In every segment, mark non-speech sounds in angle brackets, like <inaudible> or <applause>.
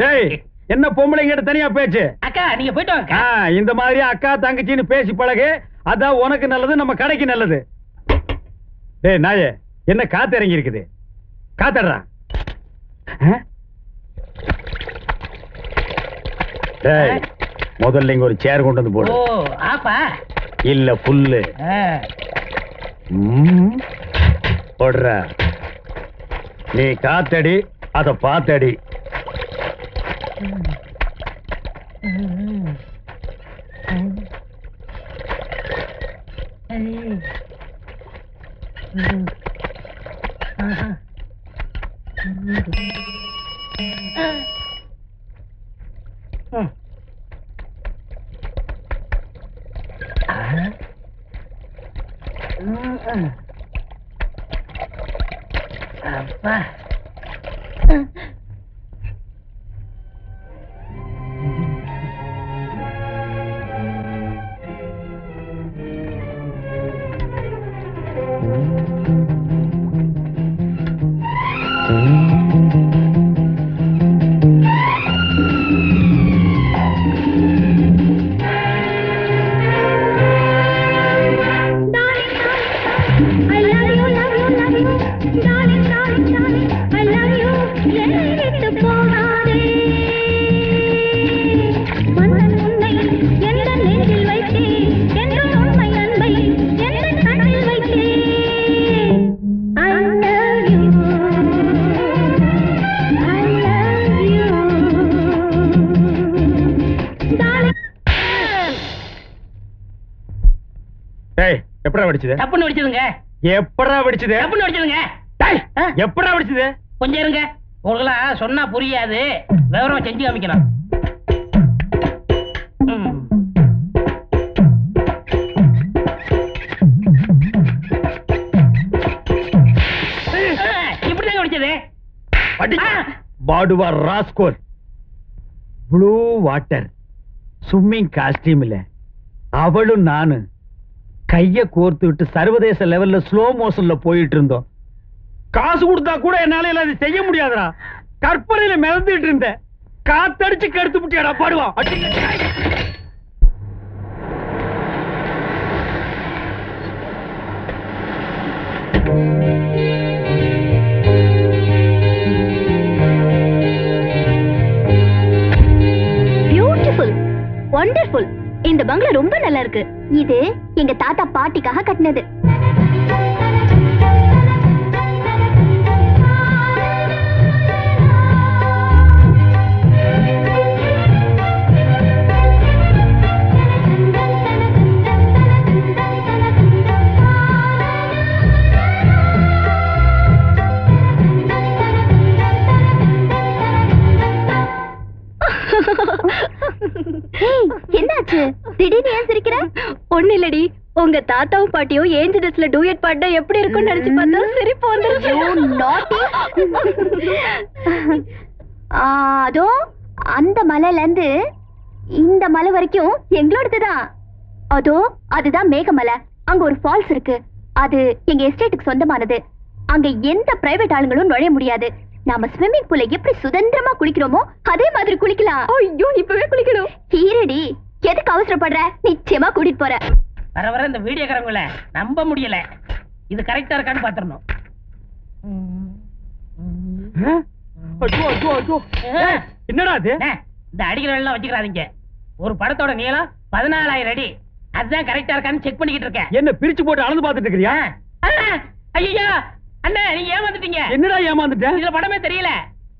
டேய் என்ன பொம்பளைங்கிட்ட தனியா பேச்சு? அக்கா நீங்க போயிட்டு வாங்க. இந்த மாதிரி அக்கா தங்கச்சின்னு பேசி பழகு. அதான் உனக்கு நல்லது நம்ம கடைக்கு நல்லது. டேய் நாயே என்ன காத்து இறங்கி இருக்குது காத்தடுறா? டேய் முதல்ல இங்க ஒரு சேர் கொண்டு வந்து போடு. ஆப்பா. இல்ல புல்லு. போடுற. நீ காத்தடி அத பாத்தடி. அப்பா டேய் எப்படா வெடிச்சது? தப்புன்னு வெடிச்சதுங்க. எப்படா வெடிச்சது? தப்புன்னு வெடிச்சதுங்க. டேய்? எப்படா வெடிச்சது? கொஞ்சம் இருங்க. உங்களுக்கெல்லாம் சொன்னா புரியாது. விவரமா செஞ்சு காமிக்கலாம். இப்படிதாங்க வெடிச்சது. பாடுவா rascal. Blue water. Swimming costume இல்ல. அவளும் நானு கையை கோர்த்து விட்டு சர்வதேச லெவல்ல ஸ்லோ மோஷன்ல போயிட்டு இருந்தோம். காசு கொடுத்தா கூட என்னால எல்லாம் செய்ய முடியாதுடா. கற்பனையில மிதந்துட்டு இருந்தேன். காத்தடிச்சு கெடுத்து விட்டியாடா பாடுவா. பியூட்டிஃபுல் வண்டர்ஃபுல் இந்த பங்களா ரொம்ப நல்லா இருக்கு. இது எங்க தாத்தா பாட்டிக்காக கட்டினது. ஒண்ணு இல்லடி. உங்க தாத்தாவும் பாட்டியும் ஏஞ்சு ட்ரெஸ்ல டூயட் பாட்டா எப்படி இருக்கும்னு நினைச்சு பார்த்தா சிரிப்பு வந்துருச்சு அதோ அந்த மலையில இருந்து இந்த மலை வரைக்கும் எங்களோடதுதான். அதோ அதுதான் மேகமலை. அங்க ஒரு ஃபால்ஸ் இருக்கு. அது எங்க எஸ்டேட்டுக்கு சொந்தமானது. அங்க எந்த பிரைவேட் ஆளுங்களும் நுழைய முடியாது. நாம ஸ்விம்மிங் பூல எப்படி சுதந்திரமா குளிக்கிறோமோ அதே மாதிரி குளிக்கலாம். ஐயோ இப்பவே குளிக்கணும். ஈரடி எதுக்கு அவசரப்படுற? நிச்சயமா கூட்டிட்டு போற. வர வர இந்த வீடியோக்காரங்கள நம்ப முடியல. இது கரெக்டா இருக்கான்னு பாத்துறணும் என்னடா இது இந்த அடிக்கிற எல்லாம் வச்சுக்கிறாதீங்க. ஒரு படத்தோட நீளம் பதினாலாயிரம் அடி. அதுதான் கரெக்டா இருக்கான்னு செக் பண்ணிக்கிட்டு இருக்கேன். என்ன பிரிச்சு போட்டு அளந்து பாத்துட்டு இருக்கிறியா? ஐயோ அண்ணா நீங்க ஏமாந்துட்டீங்க. என்னடா ஏமாந்துட்டேன் இதுல படமே தெரியல.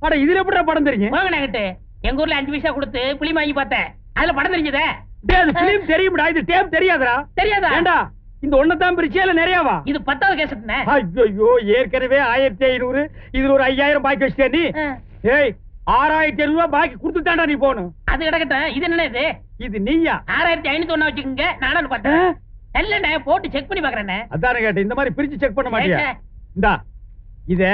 அட இதுல எப்படிடா படம் தெரியும்? போங்க நாங்கிட்டு எங்க ஊர்ல அஞ்சு பைசா கொடுத்து புளி வாங்கி பார்த்தேன். அதுல படம் தெரிஞ்சதே? அது பிலிம் தெரியும்டா. இது டேப் தெரியாதுடா. தெரியாதா? ஏண்டா? இந்த ஒண்ணதான் பிரிச்சியா இல்ல நிறையாவா இது பத்தாவது கேசட்னே ஐயோ ஏற்கனவே ஆயிரத்தி ஐநூறு இதுல ஒரு ஐயாயிரம் பாக்கி வச்சிட்டியா நீ. ஏய் ஆறாயிரத்தி ஐநூறு ரூபாய் பாக்கி கொடுத்துட்டாண்டா நீ போகணும் அது கிடக்கட்டும். இது என்ன இது? இது நீயா? ஆறாயிரத்தி ஐநூத்தி ஒண்ணா வச்சுக்கோங்க. நானும் பார்த்தேன். இல்லண்ணே போட்டு செக் பண்ணி பாக்குறேண்ணே அதானே கேட்டேன். இந்த மாதிரி பிரிச்சு செக் பண்ண மாட்டியா. இந்தா இத.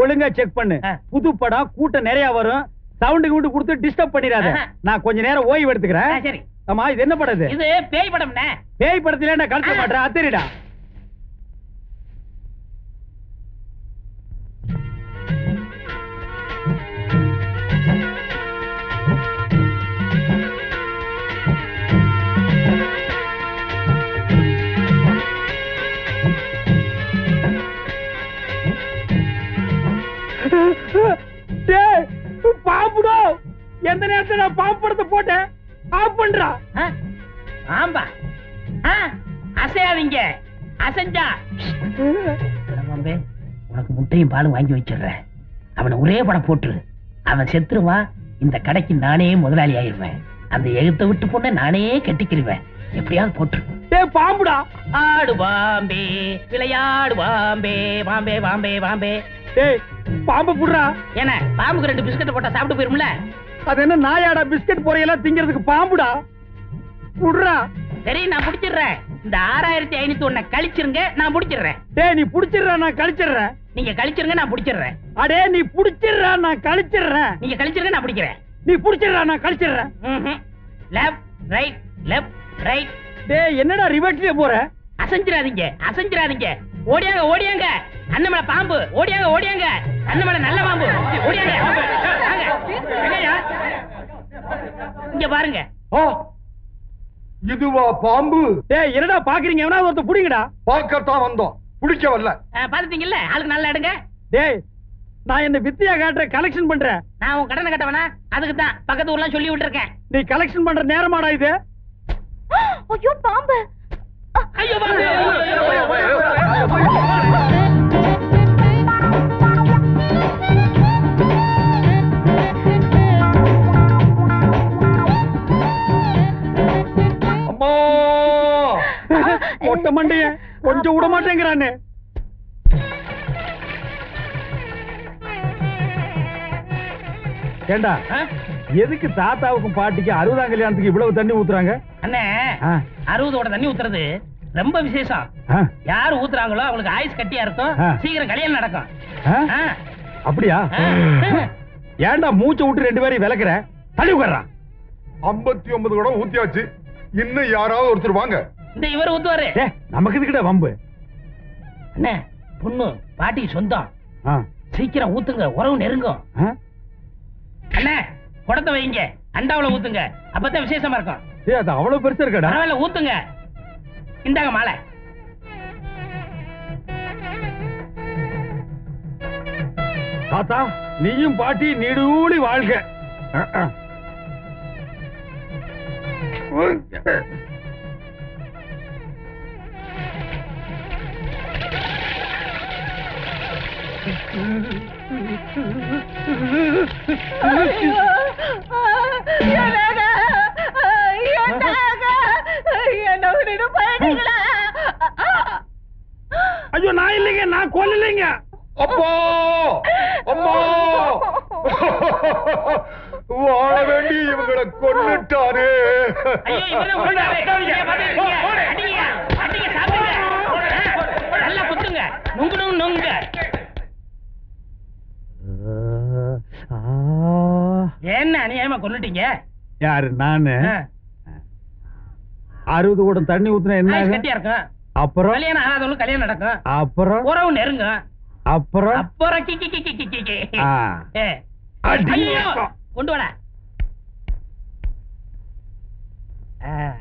ஒழுங்கா செக் பண்ணு. புது படம் கூட்டம் நிறைய வரும். சவுண்டு கிவுண்டு கொடுத்து டிஸ்டர்ப் பண்ணிடாத. நான் கொஞ்ச நேரம் ஓய்வு எடுத்துக்கிறேன். சரி. ஆமா இது என்ன படம் இது? பேய் படம்ண்ணே. பேய் படத்துல நான் கழுத்த. மாட்டேன் அத்தரிடா உனக்கு முட்டையும் பாலும் வாங்கி வச்சிடுறேன். அவனை ஒரே படம் போட்டுரு அவன் செத்துருவான். இந்த கடைக்கு நானே முதலாளி ஆயிருவேன் அந்த எகுத்த விட்டு பொண்ணை நானே கட்டிக்கிருவேன். எப்படியாவது போட்டுரு டேய் பாம்புடா. ஆடு பாம்பே விளையாடு பாம்பே பாம்பே பாம்பே பாம்பே. டேய் பாம்பு புடுறா. என்ன பாம்புக்கு ரெண்டு பிஸ்கட் போட்டா சாப்பிட்டு போயிரும்ல? அது என்ன நாயாடா பிஸ்கட் பொரியெல்லாம் திங்கிறதுக்கு பாம்புடா? புடுறா. சரி நான் பிடிச்சிடுறேன். இந்த ஆறாயிரத்தி ஐநூத்தி ஒண்ண கழிச்சிருங்க நான் பிடிச்சிடுறேன். டேய் நீ புடிச்சிடுறா நான் கழிச்சிடுறேன். நீங்க கழிச்சிருங்க நான் பிடிச்சிடுறேன். அடே நீ புடிச்சிடுறா நான் கழிச்சிடுறேன். நீங்க கழிச்சிருங்க நான் பிடிக்கிறேன். நீ புடிச்சிடுறா நான் கழிச்சிடுறேன். லெஃப்ட் ரைட் லெஃப்ட் ரைட் டேய் என்னடா ரிவர்ஸ்லயே போற? அசைஞ்சிராதீங்க அசைஞ்சிராதீங்க ஓடியாங்க ஓடியாங்க. அண்ணன் மேல பாம்பு ஓடியாங்க ஓடியாங்க. அண்ணன் மேல நல்ல பாம்பு. ஓடியாங்க? இங்க பாருங்க. ஆ, இதுவா பாம்பு? டேய் என்னடா பாக்குறீங்க? எவனா ஒருத்த புடிங்கடா. பார்க்கத்தான் வந்தோம். பிடிக்க வரல பாத்துட்டீங்கல்ல ஆளுக்கு நல்லா எடுங்க டேய் நான் என்ன வித்தியா காட்டுற கலெக்ஷன் பண்றேன் நான் உன் கடனை கட்டவனா அதுக்கு தான் பக்கத்து ஊர்லாம் சொல்லி விட்டுருக்கேன் நீ கலெக்ஷன் பண்ற நேரமாடா இது ஐயோ பாம்பு ஐயோ பாம்பு ஒட்ட மண்டைய கொஞ்சம் விட மாட்டேங்கிறானே ஏண்டா? எதுக்கு தாத்தாவுக்கும் பாட்டிக்கு அறுபதாம் கல்யாணத்துக்கு இவ்வளவு தண்ணி ஊத்துறாங்க? அண்ணே அறுபதோட தண்ணி ஊத்துறது ரொம்ப விசேஷம். யார் ஊத்துறாங்களோ அவங்களுக்கு ஆயுஸ் கட்டியா இருக்கும். சீக்கிரம் கல்யாணம் நடக்கும். அப்படியா? ஆ. ஏன்டா மூச்சை விட்டு ரெண்டு பேரையும் விளக்குற தள்ளி உட்கார்றான் ஐம்பத்தி ஒன்பது கூட ஊத்தியாச்சு. இன்னும் யாராவது ஒருத்தர் வாங்க. இந்த இவர் ஊத்துவாரு. ஏ நமக்கு இதுக்கிட்ட வம்பு. அண்ணே பொண்ணு பாட்டி சொந்தம். சீக்கிரம் ஊத்துங்க உறவு நெருங்கும்? அண்ணே குடத்தை வைங்க அண்டாவுல ஊத்துங்க. அப்பதான் விசேஷமா இருக்கும். ஏய், அது அவ்வளவு பெருசா இருக்கடா? பரவாயில்ல ஊத்துங்க. இந்தாங்க மாலை. தாத்தா நீயும் பாட்டி நீடூழி வாழ்க. ஐயோ நான் இல்லைங்க நான் கொல்லலைங்க அப்பா அம்மா வாழ வேண்டி இவங்களை. ஆ, நல்லா குத்துங்க நுங்கு நுங்கு நுங்க ஆ. என்ன அநியாயமா கொன்னுட்டீங்க? யாரு நானு? அறுபது கூடம் தண்ணி ஊத்துனா என்ன? கட்டியா இருக்கும்? அப்புறம்? கல்யாணம் ஆகாதவங்களுக்கு கல்யாணம் நடக்கும். அப்புறம்? உறவு நெருங்கும். அப்புறம்? அப்புறம் கி கி கி கி கி கி ஆ. ஏ. அடி. ஐயோ, கொண்டு ஆ.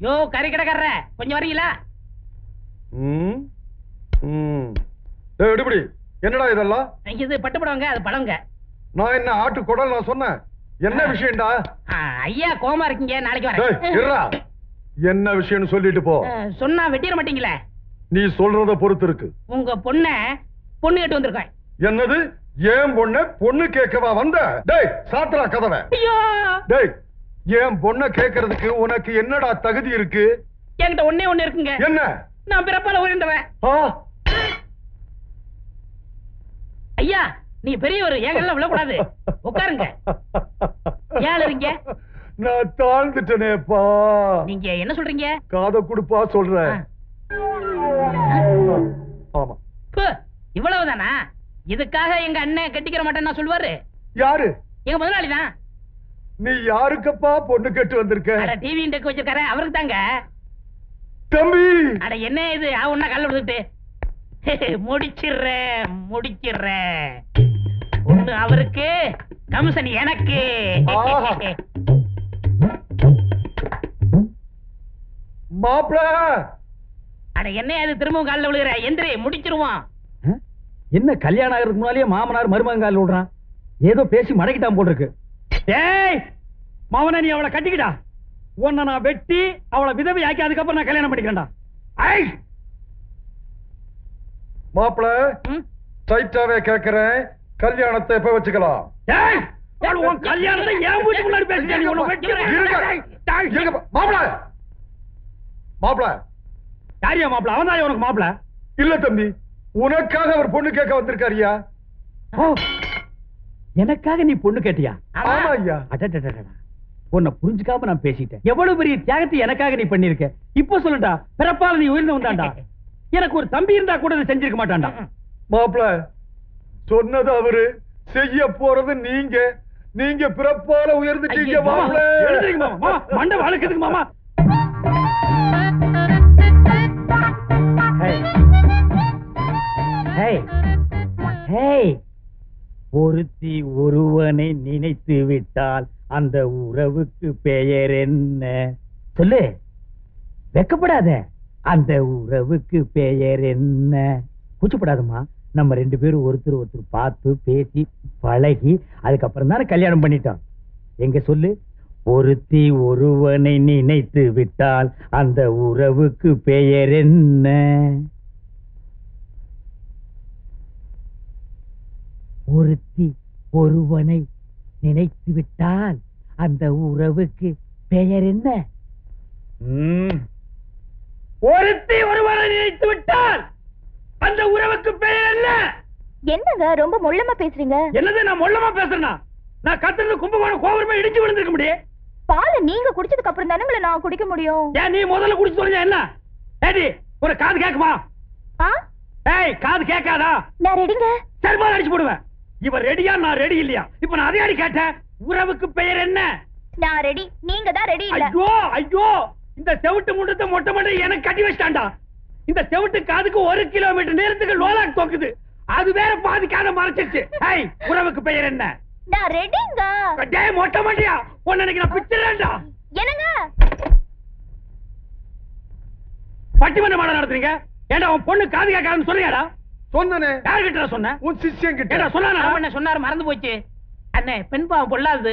யோ கறி கடைக்காரர கொஞ்சம் வரீங்களா? ம், எடுபடி என்னடா இதெல்லாம்? இது பட்டுப்படவங்க அது பழங்க. நான் என்ன ஆட்டு குடல் நான் சொன்னேன்? என்ன விஷயம்டா? ஐயா கோமா இருக்கீங்க நாளைக்கு வரேன். என்ன விஷயம்னு சொல்லிட்டு போ. சொன்னா வெட்டிட மாட்டீங்களே? நீ சொல்றத பொறுத்து இருக்கு. உங்க பொண்ண பொண்ணு கேட்டு வந்திருக்கேன். என்னது? ஏன் பொண்ண பொண்ணு கேட்கவா வந்த? டேய் சாத்திரா கதவை. ஐயோ! டேய் ஏன் பொண்ண கேட்கறதுக்கு உனக்கு என்னடா தகுதி இருக்கு? என்கிட்ட ஒண்ணே ஒண்ணு இருக்குங்க. என்ன? நான் பிறப்பால உயர்ந்தவன் ஐயா நீ பெரியவர் எங்கெல்லாம் விழக்கூடாது. உட்காருங்க. ஏன் அழுறீங்க? நான் தாழ்ந்துட்டனேப்பா. நீங்க என்ன சொல்றீங்க? காத குடுப்பா சொல்றேன். ஆமா. இவ்வளவுதானா? இதுக்காக எங்க அண்ணன் கட்டிக்கிற மாட்டேன்னு சொல்லுவாரு. யாரு? எங்க முதலாளி தான். நீ யாருக்கப்பா பொண்ணு கேட்டு வந்திருக்க? டிவி டெக் வச்சிருக்காரு அவருக்கு தாங்க தம்பி! அட என்ன இது? ஒன்னா கல்ல விழுந்துட்டு. <laughs> முடிச்சிடுறேன் முடிச்சிடுறேன். ஒண்ணு அவருக்கு கமிஷன் எனக்கு. மாப்பிள அட என்ன அது திரும்பவும் காலில் விழுகிற? எந்திரி முடிச்சிருவோம் ஆ? என்ன கல்யாணம் ஆகிறதுக்கு முன்னாலேயே மாமனார் மருமங்கால் விடுறான் ஏதோ பேசி மடக்கிட்டான் போல் இருக்கு டேய் மாமனா நீ அவளை கட்டிக்கிடா. உன்னை நான் வெட்டி அவளை விதவை ஆக்கி அதுக்கப்புறம் நான் கல்யாணம் பண்ணிக்கிறேன்டா. ஐ மாப்பிள? ஸ்ட்ரைட்டாவே கேக்குறேன். கல்யாணத்தை எப்ப வச்சுக்கலாம்? கல்யாணத்தை என் வீட்டு முன்னாடி. இருங்க, மாப்பிள. மாப்பிள. யாரியா மாப்பிள? அவன் தான் உனக்கு மாப்பிள? இல்ல தம்பி உனக்காக அவர் பொண்ணு கேட்க வந்திருக்காருயா எனக்காக நீ பொண்ணு கேட்டியா? ஆமா ஐயா. உன்னை புரிஞ்சுக்காம நான் பேசிட்டேன். எவ்வளவு பெரிய தியாகத்தை எனக்காக நீ பண்ணிருக்க இப்போ சொல்லுடா பிறப்பால நீ உயிர்ந்து வந்தாண்டா? எனக்கு ஒரு தம்பி இருந்தா கூட செஞ்சிருக்க மாட்டான்டா. மாப்பிள சொன்னது அவரு. செய்ய போறது நீங்க. நீங்க பிறப்பால உயர்ந்துட்டீங்க மாப்பிள. மண்டை வழுக்குதுங்க மாமா. ஹேய். ஹேய். ஹேய். ஒருத்தி ஒருவனை நினைத்து விட்டால் அந்த உறவுக்கு பெயர் என்ன? சொல்லு. வெக்கப்படாத. அந்த உறவுக்கு பெயர் என்ன? கூச்சப்படாதம்மா. நம்ம ரெண்டு பேரும் ஒருத்தர் ஒருத்தர் பார்த்து பேசி பழகி அதுக்கப்புறம் தானே கல்யாணம் பண்ணிட்டோம். எங்க சொல்லு? ஒருத்தி ஒருவனை நினைத்து விட்டால் அந்த உறவுக்கு பெயர் என்ன? ஒருத்தி ஒருவனை நினைத்து விட்டால் அந்த உறவுக்கு பெயர் என்ன? ஒருத்தி ஒருவனை நினைத்து விட்டால் அந்த உறவுக்கு பெயர் என்ன? என்னங்க? ரொம்ப முள்ளமா பேசுறீங்க. என்னது நான் மொல்லமா பேசுறேனா? நான் கத்துறது கும்பகோணம் கோபுரமே இடிச்சு விழுந்திருக்க முடியும் பாலை நீங்க குடிச்சதுக்கு அப்புறம் தானே நான் குடிக்க முடியும். ஏன் நீ முதல்ல குடிச்சு தொலைஞ்சா என்ன? ஏடி ஒரு காது கேக்குமா? ஏய் காது கேட்காதா? நான் ரெடிங்க. சர்மா அடிச்சு போடுவேன். இவன் ரெடியா? நான் ரெடி இல்லையா? இப்ப நான் அதே அடி கேட்டேன். உறவுக்கு பெயர் என்ன? நான் ரெடி. நீங்க தான் ரெடி இல்ல. ஐயோ ஐயோ! இந்த செவிட்டு முண்டத்தை மொட்டை மொட்டை எனக்கு கட்டி வச்சிட்டான்டா. இந்த செவிட்டு காதுக்கு ஒரு கிலோமீட்டர் நேரத்துக்கு லோலாக் தோக்குது. அது வேற பாதி காதை மறைச்சிருச்சு. ஏய் உறவுக்கு பெயர் என்ன? நான் ரெடிங்க டேய் மொட்டை மண்டியா உன்னை இன்னைக்கு நான் பிச்சிடறேன்டா. என்னங்க? பட்டிமன்ற மாடம் நடத்துறீங்க? ஏண்டா உன் பொண்ணு காது கேட்காதுன்னு சொல்றியாடா? சொன்னனே. யார்கிட்ட சொன்னேன் உன் சிஷ்யன் ஏண்டா கிட்ட சொன்னானா? என்ன சொன்னாரு மறந்து போச்சு. அண்ணே பெண் பாவம் பொல்லாது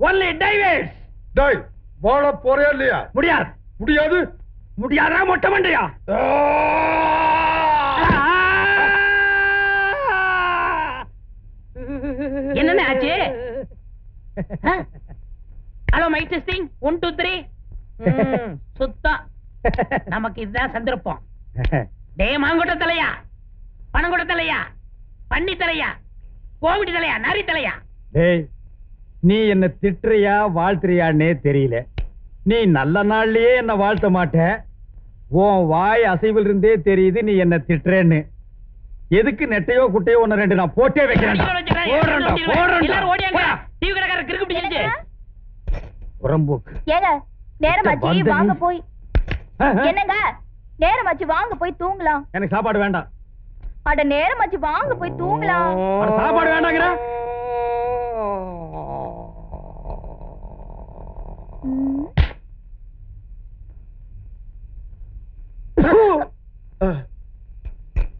only டைவேஸ் டேய் வாழ போறியா இல்லையா? முடியாது. முடியாது? முடியாதா மொட்டை மண்டையா என்னண்ணே ஆச்சு? Hello mic testing one two three சுத்தம். நமக்கு இதுதான் சந்தர்ப்பம். டே மாங்கொட்ட தலையா? பணங்கொட்ட தலையா? பன்னி தலையா? கோவிடி தலையா? நரி தலையா? டேய் நீ என்ன திட்டுறியா வாழ்த்துறியான்னே தெரியல. நீ நல்ல நாள்லயே என்ன வாழ்த்த மாட்ட. உன் வாய் அசைவில் இருந்தே தெரியுது நீ என்ன திட்டுறேன்னு. எதுக்கு நெட்டையோ குட்டையோ ஒன்னு ரெண்டு நான் போட்டே பிடிச்சிருச்சு. புறம்போக்கு ஏங்க நேரமாச்சு வாங்க போய். என்னங்க? நேரமாச்சு வாங்க போய் தூங்கலாம். எனக்கு சாப்பாடு வேண்டாம். அட நேரமாச்சு வாங்க போய் தூங்கலாம். அட, சாப்பாடு வேண்டாங்கிற Uh.